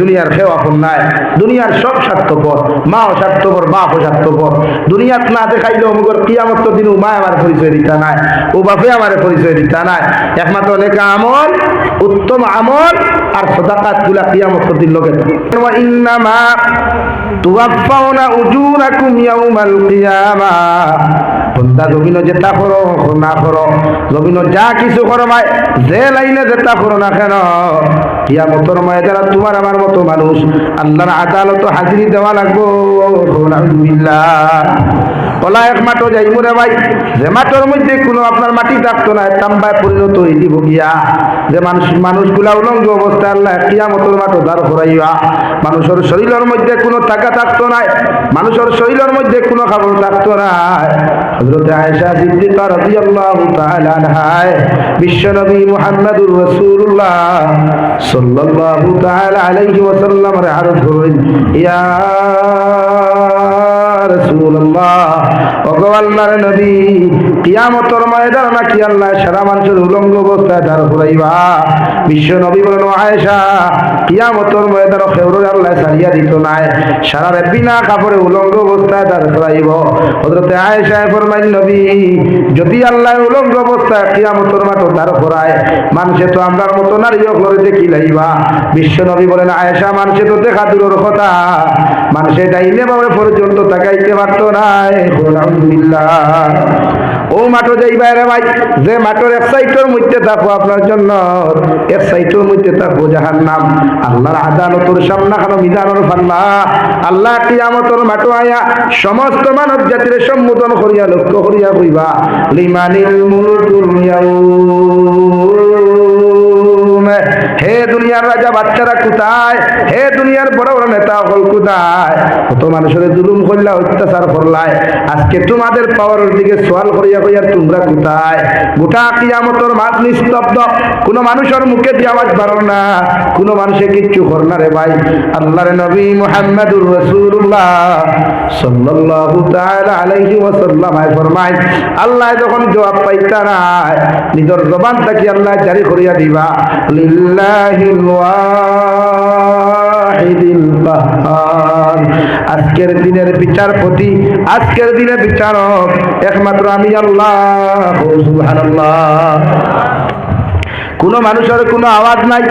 দুনিয়ার খেও আপন নাই, দুনিয়ার সব স্বার্থপর, মাও স্বার্থপর, বাপও স্বার্থপর। দুনিয়াত না দেখাইলে অমুকর কিয়ামত দিন মা আমার পরিচয় দিতা নাই, ও বাপে আমার পরিচয় দিতা নাই। একমাত্র অনেক আমল, উত্তম আমল আর সদাকাতগুলা কিয়ামত দিন লোকে ইন্নামা তুয়াফাউনা উজুরাকুম ইয়াউমাল কিয়ামা। বন্দা জমিন যেটা করো, না করো জমিন যা কিছু করো ভাই, যে লাইনে যেটা করো না কেন কিয়ামতর ময়দানে তোমার আমার মতো মানুষ, আল্লাহর আদালত হাজিরি দেওয়া লাগবো। ওলা এক মাঠও যাই মোরে ভাই। যে মাঠের মধ্যে কোনো আপনার মাটি থাকতো না, তাম্বায় পরিণত হয়ে দিব গিয়া। যে মানুষ মানুষগুলা উলঙ্গ অবস্থায় আল্লাহ কিয়ামতর মাঠও দাঁড় করাইবা মানুষের শরীরের মধ্যে কোনো টাকা থাকতো না, মানুষের শরীরের মধ্যে কোনো খাবার থাকতো না। হযরত আয়েশা সিদ্দিকা রাদিয়াল্লাহু তাআলা আনহায় বিশ্বনবী মুহাম্মদুর রাসূলুল্লাহ সাল্লাল্লাহু তাআলা আলাইহি ওয়াসাল্লাম এর আরজ করেন ইয়া রাসূলুল্লাহ ওগো আল্লাহর নবী কিয়ামতের ময়দান নাকি আল্লাহ সারা মানুষের উলঙ্গ অবস্থায় দাঁড় করাইবা বিশ্ব নবী বলেন আয়েশা, কিয়ামতের ময়দান খেউরের আল্লাহ সারিয়া দিত নাই। সারা বিনা কাপড়ে উলঙ্গ অবস্থায় দাঁড় করাইব হযরতে আয়েশা ফরমাইল, নবী, যদি আল্লাহ উলঙ্গ অবস্থায় কিয়ামতের মাঠে দাঁড় করায় মানুষে তো আমরার মতো নারী অগ্রে দেখি লাইবা। বিশ্ব নবী বলেন, আয়েশা, মানুষে তো দেখা দূরের কথা। মানুষে ডাইনে বাবা পর্যন্ত তাকাইতে পারতো না আলহামদুলিল্লাহ। ও মাঠো যাই বাইরে ভাই, যে মাঠোর এক সাইটোর মধ্যে থাকব আপনার জন্য। এক সাইটোর মধ্যে থাকব যাহার নাম আল্লাহর আদালতর সামনা খানো মিজানোর ফাল্লা। আল্লাহ কিয়ামতর মাঠো আয়া সমস্ত মানব জাতির সম্বোধন করিয়া লক্ষ্য করিয়া কইবা লিমানিল মুলকুল ইয়াউম। হে দুনিয়ার রাজা, বাচ্চারা কোথায়? হে দুনিয়ার বড় বড় নেতা হল কোথায়? কত মানুষের জুলুম করলা, অত্যাচার করলাই। আজকে তোমাদের পাওয়ারের দিকে সোয়াল করিয়া কইয়া তোমরা কোথায়? গোটা কিয়ামতর মাঝ নিস্তব্ধ। কোনো মানুষের মুখে দিয়ে আওয়াজ বাড়ো না। কোনো মানুষে কিচ্ছু কর না রে ভাই। আল্লাহর নবী মুহাম্মদুর রাসূলুল্লাহ সাল্লাল্লাহু তাআলা আলাইহি ওয়াসাল্লাম আয় ফরমায়, আল্লাহ যখন জবাব পাইতা না নিজের জবান থাকি আল্লাহ জারি করিয়া দিবা। লিল্লাহিল ওয়াহিদিল কাহ্হার আজকের দিনের বিচারপতি, আজকের দিনের বিচারক একমাত্র আমি আল্লাহ সুবহানাল্লাহ। কোনো মানুষের কোনো আওয়াজ নাই,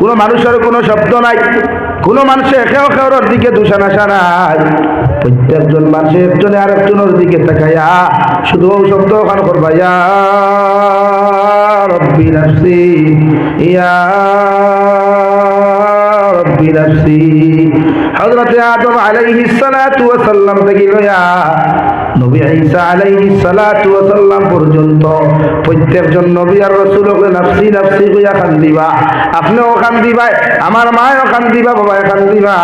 কোনো মানুষের কোনো শব্দ নাই, কোনো মানুষের একেও কেউর দিকে দূষণ আসা নাই। প্রত্যেকজন মানুষের একজনে আরেকজনের দিকে তাকাইয়া শুধু শব্দ ওখান করবা নাফসি ইয়া রব্বি নাফসি হযরতে আদম আলাইহিস সালাতু ওয়াস সালাম থেকে লয়া নবী ঈসা আলাইহিস সালাতু ওয়াস সালাম পর্যন্ত প্রত্যেকজন নবী আর রাসূল ওকে নাফসি নাফসি কইয়া খান দিবা। আপনিও খান দিবা, আমার মায়ও খান দিবা বাবা খান দিবা।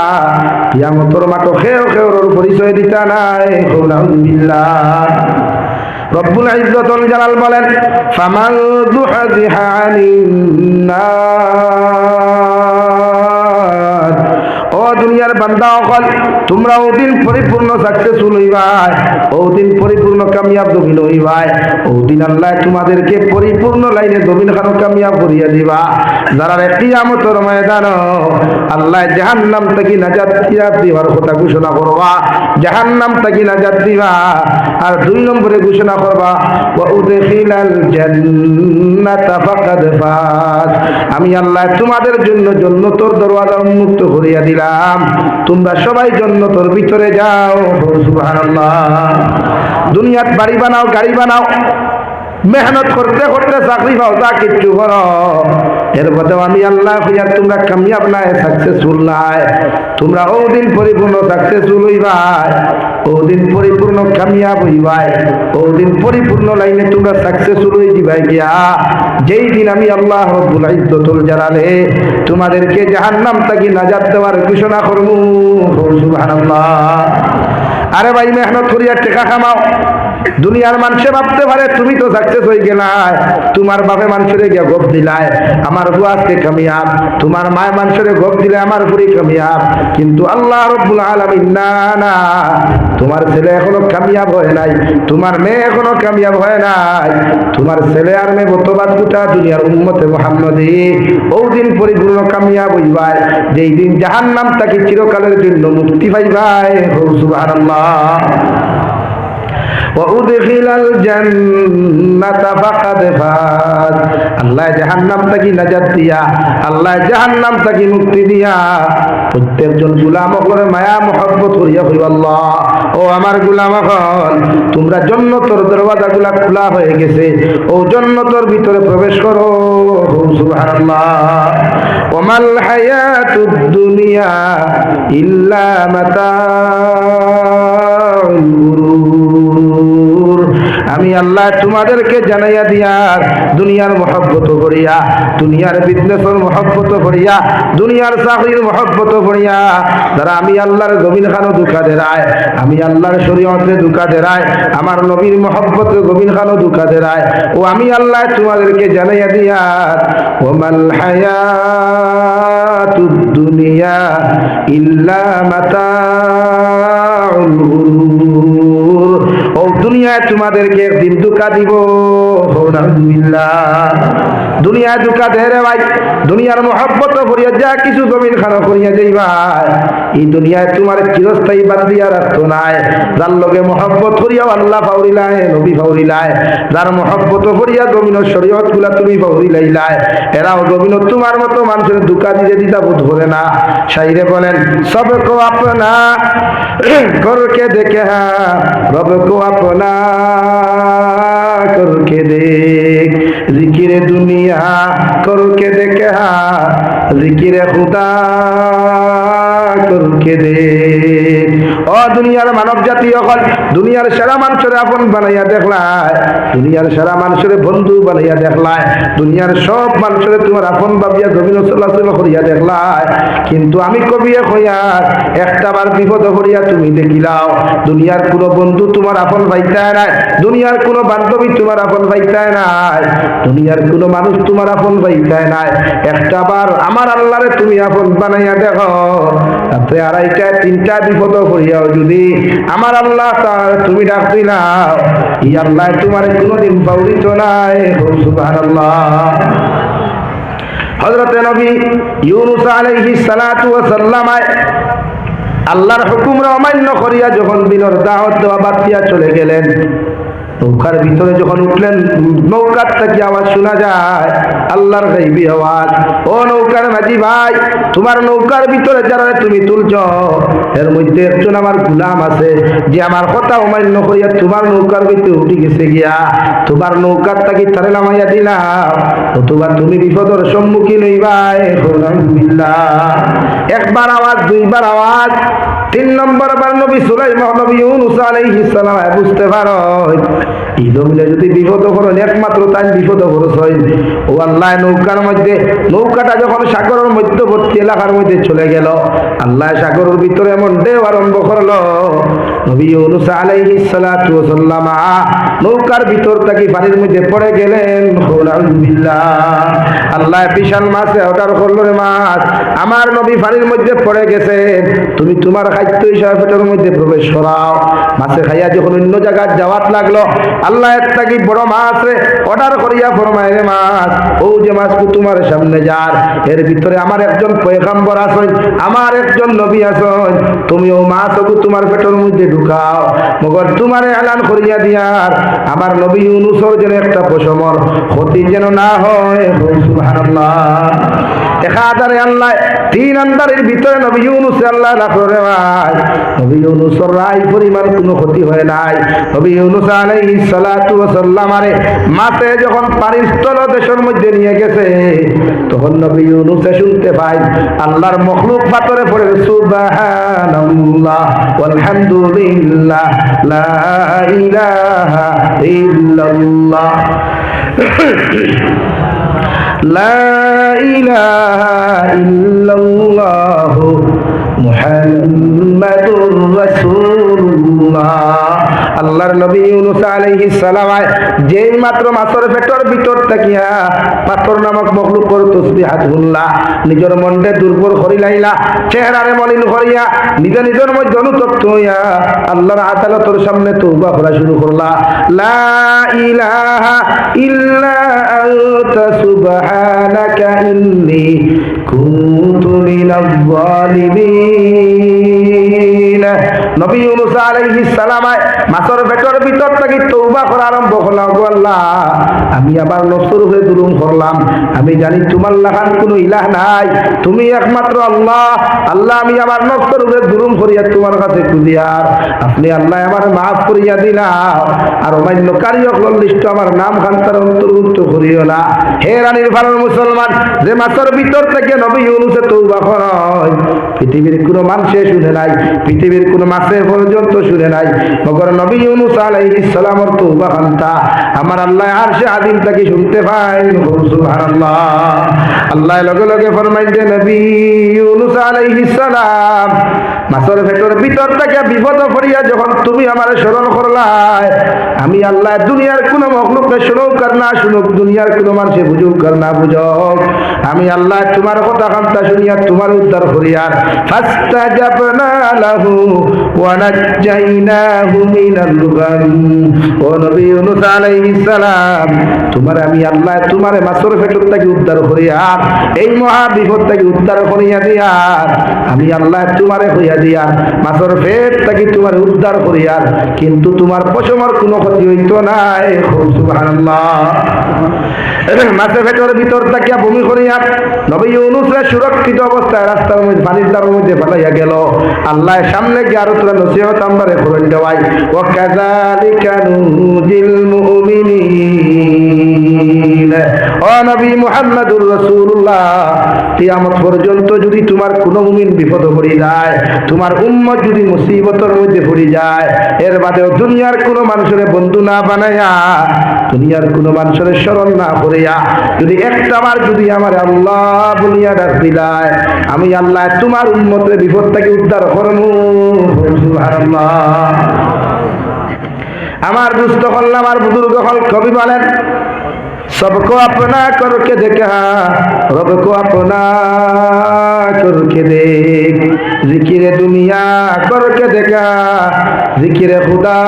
কিয়ামতের মাঠে খেও খেওর পরিচয় দিতা নাই আলহামদুলিল্লাহ রব্বুল ইজ্জতুল জালাল বলেন ফামান যুহজিহা আনিন নার। ও দুনিয়ার বান্দা অকল তোমরা ওদিন পরিপূর্ণ সাকসেসফুল হইবাই, ওদিন পরিপূর্ণ কামিয়াব জমিন হইবাই, ওদিন আল্লাহ তোমাদেরকে পরিপূর্ণ লাইনে জমিন খানো কামিয়াব করিয়া দিবা। যারা কিয়ামতের ময়দান আল্লাহ জাহান্নাম থেকে নাজাত দিয়া দিবার কথা ঘোষণা করবা, জাহান্নাম থেকে নাজাত দিবা, আর দুই নম্বরে ঘোষণা করবা আমি আল্লাহ তোমাদের জন্য জান্নাতের দরওয়াজা উন্মুক্ত করিয়া দিলাম। তোমরা সবাই জান্নাতের ভিতরে যাও। দুনিয়াত বাড়ি বানাও, গাড়ি বানাও। মেহনত করতে করতে চাকরি পাও, তা কিচ্ছু করো। এর মধ্যে আমি আল্লাহ হইয়া তোমরা কামিয়াব নাই সাকসেসফুল নাই। তোমরা ওদিন পরিপূর্ণ সাকসেসফুল হইবাই, ওদিন পরিপূর্ণ কামিয়াব হইবাই, ওদিন পরিপূর্ণ লাইনে তোমরা সাকসেসফুল হয়ে যাবাই গিয়া। যেই দিন আমি আল্লাহ রব্বুল ইজ্জতুল জালালে তোমাদেরকে জাহান্নাম থেকে নাজাত দেওয়ার ঘোষণা করব। সুবহানাল্লাহ। আরে ভাই, মেহনত করিয়া টেকা কামাও দুনিয়ার মানুষে ভাবতে পারে, তুমি তো সাকসেস হয়ে গেলাই তোমার বাপে মানুষের গিয়ে গোপ দিলায়। আমার বউ আজকে কামিয়াব। তোমার মায় মানুষের গোপ দিলে আমার বুড়ি কামিয়াব। কিন্তু আল্লাহ রব্বুল আলামিন, না না, তোমার ছেলে এখনও কামিয়াব হয় নাই। তোমার মেয়ে এখনও কামিয়াব হয় নাই। তোমার ছেলে আর মেয়ে বর্তমান গোটা দুনিয়ার উন্মতে মোহাম্মদী। ওই দিন পরিপূর্ণ কামিয়াব হইবাই যেই দিন জাহান নাম তাকে চিরকালের জন্য মুক্তি পাইবাই সুবহানাল্লাহ। وأدخل الجنة فقد فاز আল্লাহ জাহান্নাম থেকে নাজাত দিয়া আল্লাহ জাহান্নাম থেকে মুক্তি দিয়া প্রত্যেকজন গুলাম করে মায়া মহব্বত করিয়া হইব আল্লাহ ও আমার গুলাম এখন তোমরা জন্নতর দরওয়াজা গুলা খোলা হয়ে গেছে ও জন্নতর ভিতরে প্রবেশ করো সুবহানাল্লাহ ওমাল হায়াতুদ দুনিয়া ইল্লা মাতাউল আল্লাহ তোমাদেরকে জানাইয়া দিয়ার দুনিয়ার মহব্বত করিয়া, দুনিয়ার বিজনেসের মহব্বত করিয়া, দুনিয়ার চাকরির মহব্বত করিয়া যারা আমি আল্লাহর গভীর খানো দুঃখা দেরায়, আমি আল্লাহর শরীয়তে দুঃখা দেরায়, আমার নবীর মহব্বত গভীর খানো দুঃখা দেরায়, ও আমি আল্লাহ তোমাদেরকে জানাইয়া দিয়ার ওমাল হায়াতুদ দুনিয়া ইল্লা ও দুনিয়ায় তোমাদেরকে একদিন দুঃখা দিব। দুনিয়া দুকা ধেরে ভাই, দুনিয়ার মহাব্বত করিয়া যা কিছু জমিন খানো করিয়া যাইবা এই দুনিয়ায় তোমার চিরস্থায়ী বাদ দিয়া তো নাই। যার লগে মহাব্বত করিয়া আল্লাহ ফাউরিলায়, নবী ফাউরিলায়। যার মহাব্বত করিয়া জমিন শরীয়তগুলা তুমি ফাউরিলাইলায়। এরাও জমিন তোমার মতো মানুষের দুকা দিতে দিতা বোধ করে না। সাইরে বলেন সব কো আপনা, করকে দেখে হ্যাঁ রব কো আপনা, করকে দেখ। জিকিরে দুনিয়া করকে দেখে হা জিকিরে খুদা করকে দে। ও দুনিয়ার মানব জাতি অকল, দুনিয়ার সেরা মানুষের আপন বানাইয়া দেখলায়, দুনিয়ার সেরা মানুষের বন্ধু বানাইয়া দেখলায়, দুনিয়ার সব মানুষের তোমার আপন ভাবিয়া জমিন চলাচল করিয়া দেখলায়। কিন্তু আমি কবিয়ে হইয়ার একটা বার বিপদ করিয়া তুমি দেখিলাও, দুনিয়ার কোনো বন্ধু তোমার আপন ভাইতায় নাই, দুনিয়ার কোনো বান্ধবী তোমার আপন ভাইতায় নাই, দুনিয়ার কোনো মানুষ তোমার আপন ভাইতায় নাই। একটা বার আমার আল্লাহরে তুমি আপন বানাইয়া দেখো তাতে আড়াইটা তিনটা বিপদ করিয়াও যদি আমার আল্লাহ তার তুমি ডাক ই আল্লাহ তোমার কোনোদিন পাউরিত নাই। সুবাহ আল্লাহ হজরত নবী ইউনুস আলাইহি সালাতু ওয়া সাল্লামায় আল্লাহর হুকুমরা অমান্য করিয়া যখন দিনের দাওয়াত দেওয়া বাদ চলে গেলেন নৌকার ভিতরে যখন উঠলেন, নৌকার থেকে আওয়াজ শোনা যায়, আল্লাহর গাইবি আওয়াজ, ও নৌকার মাঝি ভাই, তোমার নৌকার ভিতরে যারা তুমি তুলছ, এর মধ্যে একজন আমার গুলাম আছে, যে আমার কথা অমান্য করিয়া তোমার নৌকার ভিতরে উঠে গেছে গিয়া, তোমার নৌকার তাকে তারে নামাইয়া দিলাম। অথবা তুমি বিপদের সম্মুখীন হইবাই একবার আওয়াজ, দুইবার আওয়াজ তিন নম্বর বার নবী সুলাই মহানবী ইউনুস আলাইহিস সালাম বুঝতে পারো। যদি বিপদ একমাত্র তাই বিপদ খরচ হয়। ও আল্লাহ নৌকার মধ্যে, নৌকাটা যখন সাগরের মধ্যবর্তী এলাকার মধ্যে চলে গেল, আল্লাহ সাগরের ভিতরে এমন ঢেউ আরম্ভ করল। নৌকার ভিতর থেকে পানির মধ্যে পড়ে গেলেন। আল্লাহ বিশাল মাছে অর্ডার করল, রে মাছ, আমার নবী পানির মধ্যে পড়ে গেছে। তুমি তোমার খাদ্য হিসাবে মধ্যে প্রবেশ করাও। মাছে খাইয়া যখন অন্য জায়গায় যাওয়াত লাগল আল্লাহ একটা কি বড় মাছ রে? অর্ডার করিয়া ফরমায় রে মাছ, ও যে মাছ তোমার সামনে যার, এর ভিতরে আমার একজন পয়গাম্বর আছেন, আমার একজন নবী আছেন, তুমি ও মাছ ওকে তোমার পেটের মধ্যে ঢুকাও, মগর তোমার এলান করিয়া দিয়ার, আমার নবী ইউনুসর যেন একটা পশমর ক্ষতি যেন না হয় সুবহানাল্লাহ। দেখা আদারে আল্লাহ, তিন আন্দারের ভিতরে নবী ইউনুস আল্লাহ রাখো রে ভাই। নবী ইউনুসর রাই পরিমাণ কোনো ক্ষতি হয় নাই। নবী ইউনুস আলাইহিস সালাতু ওয়া সাল্লাম আরে মাতে যখন পানির দেশের মধ্যে নিয়ে গেছে, তখন নবী ইউনুস শুনতে পাই, আল্লাহর মখলুক পাতরে পড়ে সুবহানাল্লাহ, ওয়ালহামদুলিল্লাহ, লা ইলাহা ইল্লাল্লাহ। لا إله إلا الله. মুহাম্মাদুর রাসূলুল্লাহ। আল্লাহর নবী ইউনুস আলাইহিস সালাম যেই মাত্র মাছের পেটর ভিতর থাকিয়া পাথর নামক মখলুক কর তসবিহাত হুল্লা নিজের মনটে দুর্বল করি লাইলা, চেহারারে মলিন করিয়া, নিজ নিজের মধ্যে অনুতপ্ত হইয়া আল্লাহর আদালতর সামনে তওবা করা শুরু করলা। লা ইলাহা ইল্লা আনতা, সুবহানাকা ইন্নী কুন মিনাজ জালিমিন নবী ইউনুস আলাইহিস সালাম মাছের ভিতর থেকে তৌবা করা আরম্ভ করলাম। আল্লাহ, আমি আবার নসর হয়ে করলাম। আমি জানি তোমার লাগান কোনো ইলাহ নাই। তুমি একমাত্র আল্লাহ। আল্লাহ, আমি আমার নসর হয়ে দুরুম করিয়া তোমার কাছে খুঁজিয়ার আপনি আল্লাহ আমার মাফ করিয়া দিলাম আর অমান্য কারিয়কল লিস্ট আমার নাম খান্তার অন্তর্ভুক্ত করিও না। হে রানীর মুসলমান, যে মাছের ভিতর থেকে নবী ইউনুসে তৌবা করয়, পৃথিবীর কোনো মানুষে শুনে নাই। পৃথিবীর কোনো মাসে পর্যন্ত শুনে নাই। মগর নবী ইউনুস আলাইহিস সালামর তৌবা খান্তা আমার আল্লাহ আর সে আদিম তাকে শুনতে পাই সুবহানাল্লাহ। আল্লাহ লগে লগে ফরমাইতে নবী ইউনুস আলাইহিস সালাম মাছের ভেতর ভিতর থেকে বিপদ পড়িয়া যখন তুমি আমার স্মরণ করলাই, আমি আল্লাহ দুনিয়ার কোনো মখলুককে শুনুক আর না শুনুক দুনিয়ার কোনো মানুষে বুঝুক আর না বুঝুক। আমি আল্লাহ তোমার কথা কান্তা শুনিয়া তোমার উদ্ধার করিয়ার ফাস্তাজাবনা লাহু ওয়া নাজ্জাইনাহু মিনাল গাম ও নবী ইউনুস আলাইহিস সালাম, তোমার আমি আল্লাহ তোমার মাছের ভেতর থেকে উদ্ধার করিয়ার এই মহা বিপদ থেকে উদ্ধার করিয়া দিয়ার আমি আল্লাহ তোমারে হইয়া দিয়ার মাছের পেট থেকে তোমার উদ্ধার করিয়ার কিন্তু তোমার পশমর কোনো ক্ষতি হইতো নাই। সুবহানাল্লাহ। মাছের ভেতর ভিতর থাকিয়া ভূমি করিয়া নবী ইউনুসরে সুরক্ষিত অবস্থায় রাস্তার মধ্যে পানির দ্বারের মধ্যে ফালাইয়া গেল। আল্লাহ সামনে গিয়ে আরও তোরা নসিহত আমবারে করেন দেওয়াই ও কাযালিকা নুজিল মুমিনিন। ও নবী মুহাম্মদুর রাসূলুল্লাহ কিয়ামত পর্যন্ত যদি তোমার কোনো মুমিন বিপদ পড়ে যায়, তোমার উম্মত যদি মুসিবতের মধ্যে পড়ে যায়, এর বাদেও দুনিয়ার কোনো মানুষের বন্ধু না বানায়া দুনিয়ার কোনো মানুষের স্মরণ না করিয়া, যদি একটা বার যদি আমার আল্লাহ বলিয়া ডাক দিলায় আমি আল্লাহ তোমার উন্মতের বিপদ থেকে উদ্ধার করমু। আমার দুস্থ হল আমার বুজুর্গ হল কবি বলেন सबको अपना करके देखा रब को अपना करके देख। जिकिर दुनिया करके देखा ज़िक्र खुदा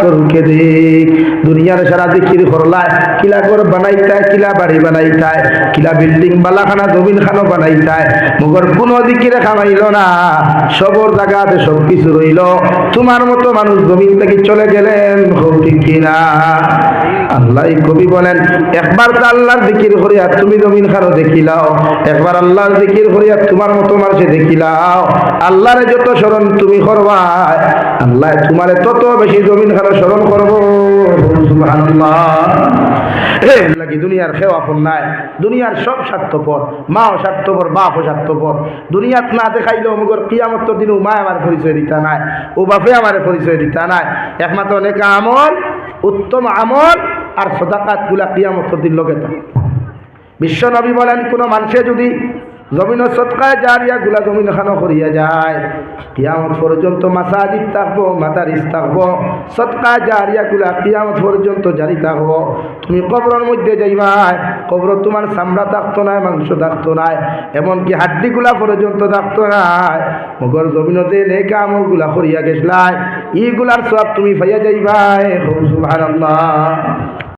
करके देख। দুনিয়ার সারা জিকির করলায় কিলা ঘর বানাইতায়, কিলা বাড়ি বানাইতায়, কিলা বিল্ডিং বালাখানা জমিন খানো বানাইতায়, মগর কোনো দিকিরে খামাইল না, সবর জায়গাতে সব কিছু রইল। তোমার মতো মানুষ জমিন থেকে চলে গেলেন কিনা? আল্লাহ কবি বলেন, একবার তো আল্লাহর জিকির করিয়া তুমি জমিন খানো দেখিলাও, একবার আল্লাহর জিকির করিয়া তোমার মতো মানুষে দেখিলাও। আল্লাহরে যত স্মরণ তুমি করবা আল্লাহ তোমারে তত বেশি জমিন খানো স্মরণ করব। দুনিয়ার খেওয়া নাই। দুনিয়ার সব স্বার্থপর। মাও স্বার্থপর, বাপও স্বার্থপর। দুনিয়াত না দেখাইলে অমুগর কিয়ামত দিন মা আমার পরিচয় দিতা নাই, ও বাপে আমার পরিচয় দিতা নাই। একমাত্র অনেক আমল, উত্তম আমল আর সদাকাতগুলা কিয়ামত দিন লগে তো বিশ্ব নবী বলেন, কোনো মানুষে যদি জমিন সৎকায় জারিয়া গুলা জমিন খানো করিয়া যায়। কিয়ামত পর্যন্ত মাসাজিদ থাকব, মাদারিস থাকব। সৎকা জারিয়া গুলা কিয়ামত পর্যন্ত জারি থাকব। তুমি কবরের মধ্যে যাইবাই কবর তোমার চামড়া থাকতো নাই, মাংস থাকতো নাই, এমনকি হাড্ডিগুলা পর্যন্ত থাকতো নাই। মগর জমিনতে নেকা আমলগুলা করিয়া গেছলাই। ইগুলার সব তুমি পাইয়া যাইবাই। সুবহানাল্লাহ।